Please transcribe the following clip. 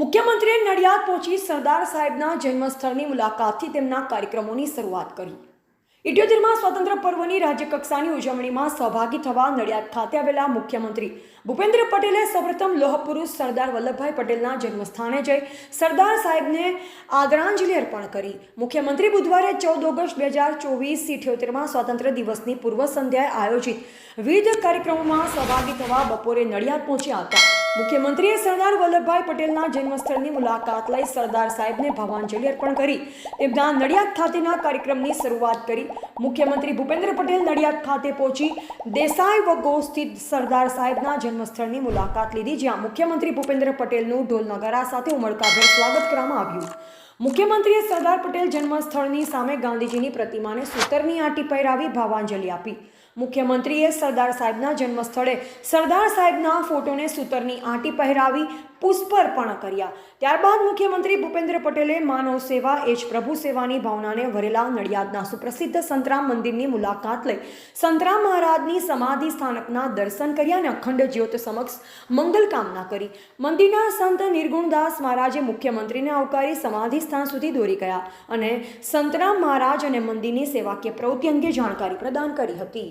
મુખ્યમંત્રીએ નડિયાદ પહોંચી સરદાર સાહેબના જન્મસ્થળની મુલાકાતથી તેમના કાર્યક્રમોની શરૂઆત કરી. ઇઠ્યોતેરમાં સ્વતંત્ર પર્વની રાજ્યકક્ષાની ઉજવણીમાં સહભાગી થવા નડિયાદ ખાતે આવેલા મુખ્યમંત્રી ભૂપેન્દ્ર પટેલે સૌપ્રથમ લોહ પુરુષ સરદાર વલ્લભભાઈ પટેલના જન્મસ્થાને જઈ સરદાર સાહેબને આદરાંજલિ અર્પણ કરી. મુખ્યમંત્રી બુધવારે ચૌદ ઓગસ્ટ બે હજાર ચોવીસ ઇઠ્યોતેરમાં સ્વાતંત્ર્ય દિવસની પૂર્વ સંધ્યાએ આયોજિત વિવિધ કાર્યક્રમોમાં સહભાગી થવા બપોરે નડિયાદ પહોંચ્યા હતા. મુખ્યમંત્રીએ સરદાર વલ્લભભાઈ પટેલના જન્મસ્થળની મુલાકાત લઈ સરદાર સાહેબને ભાવાંજલિ અર્પણ કરી. તેમના નડિયાદ ખાતેના કાર્યક્રમની શરૂઆત કરી. મુખ્યમંત્રી ભૂપેન્દ્ર પટેલ નડિયાદ ખાતે પહોંચી દેસાઈ વગો સ્થિત સરદાર સાહેબના જન્મસ્થળની મુલાકાત લીધી, જ્યાં મુખ્યમંત્રી ભૂપેન્દ્ર પટેલનું ઢોલનગારા સાથે ઉમળકાભેર સ્વાગત કરવામાં આવ્યું. મુખ્યમંત્રીએ સરદાર પટેલ જન્મસ્થળની સામે ગાંધીજીની પ્રતિમાને સૂતરની આંટી પહેરાવી ભાવાંજલિ આપી. મુખ્યમંત્રીએ સરદાર સાહેબના જન્મસ્થળે સરદાર સાહેબના ફોટોને સૂતરની આંટી પહેરાવી પુષ્પર્પણ કર્યા. ત્યારબાદ મુખ્યમંત્રી ભૂપેન્દ્ર પટેલે માનવ સેવા, એ જ પ્રભુ સેવાની ભાવનાને વરેલા નડિયાદના સુપ્રસિદ્ધ સંતરામ મંદિરની મુલાકાત લઈ સંતરામ મહારાજની સમાધિ સ્થાનકના દર્શન કર્યા અને અખંડ જ્યોત સમક્ષ મંગલ કામના કરી. મંદિરના સંત નિર્ગુણદાસ મહારાજે મુખ્યમંત્રીને આવકારી સમાધિ સ્થાન સુધી દોરી ગયા અને સંતરામ મહારાજ અને મંદિરની સેવાકીય પ્રવૃત્તિ અંગે જાણકારી પ્રદાન કરી હતી.